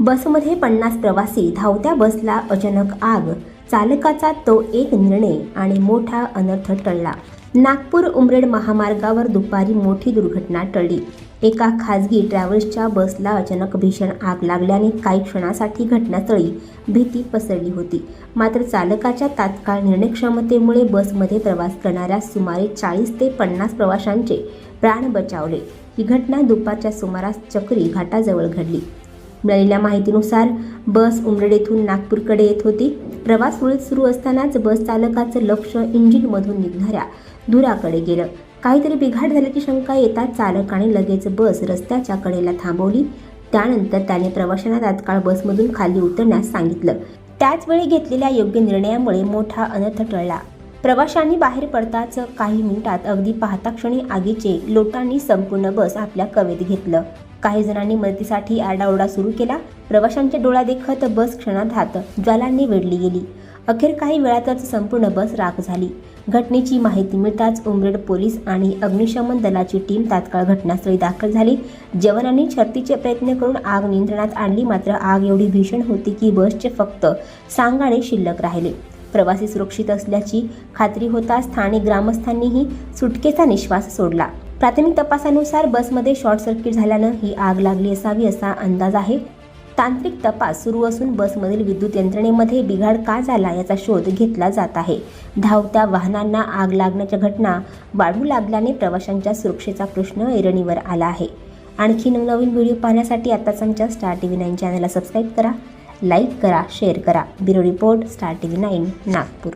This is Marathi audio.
बसमध्ये पन्नास प्रवासी धावत्या बसला अचानक आग. चालकाचा तो एक निर्णय आणि मोठा अनर्थ टळला. नागपूर उमरेड महामार्गावर दुपारी मोठी दुर्घटना टळली. एका खाजगी ट्रॅव्हल्सच्या बसला अचानक भीषण आग लागल्याने काही क्षणासाठी घटनास्थळी भीती पसरली होती. मात्र चालकाच्या तात्काळ निर्णयक्षमतेमुळे बसमध्ये प्रवास करणाऱ्या सुमारे चाळीस ते पन्नास प्रवाशांचे प्राण बचावले. ही घटना दुपारच्या सुमारास चक्री घाटाजवळ घडली. मिळालेल्या माहितीनुसार बस उमरेड येथून नागपूरकडे येत होती. प्रवास सुरळीत सुरू असतानाच बस चालकाचं लक्ष इंजिनमधून निघणाऱ्या धुराकडे गेलं. काहीतरी बिघाड झाल्याची शंका येताच चालकाने लगेच बस रस्त्याच्या कडेला थांबवली. त्यानंतर त्याने प्रवाशांना तात्काळ बसमधून खाली उतरण्यास सांगितलं. त्याचवेळी घेतलेल्या योग्य निर्णयामुळे मोठा अनर्थ टळला. प्रवाशांनी बाहेर पडताच काही मिनिटात अगदी पाहता क्षणी आगीचे लोटांनी संपूर्ण बस आपल्या कवेत घेतलं. काही जणांनी मदतीसाठी आरडाओरडा सुरू केला. प्रवाशांच्या डोळा देखत बस हात ज्वालांनी वेढली गेली. अखेर काही वेळातच संपूर्ण बस राख झाली. घटनेची माहिती मिळताच उमरेड पोलीस आणि अग्निशमन दलाची टीम तात्काळ घटनास्थळी दाखल झाली. जवानांनी छत्तीचे प्रयत्न करून आग नियंत्रणात आणली मात्र आग एवढी भीषण होती की बसचे फक्त सांगाणे शिल्लक राहिले. प्रवासी सुरक्षित असल्याची खात्री होताच स्थानिक ग्रामस्थांनीही सुटकेचा निश्वास सोडला. प्राथमिक तपासानुसार बसमध्ये शॉर्ट सर्किट झाल्यानं ही आग लागली असावी असा अंदाज आहे. तांत्रिक तपास सुरू असून बसमधील विद्युत यंत्रणेमध्ये बिघाड का झाला याचा शोध घेतला जात आहे. धावत्या वाहनांना आग लागण्याच्या घटना वाढू लागल्याने प्रवाशांच्या सुरक्षेचा प्रश्न ऐरणीवर आला आहे. आणखी नवनवीन व्हिडिओ पाहण्यासाठी आत्ताच आमच्या स्टार टी व्ही नाईन चॅनलला सबस्क्राईब करा लाईक करा शेअर करा. Bureau report Star T V nine Nagpur.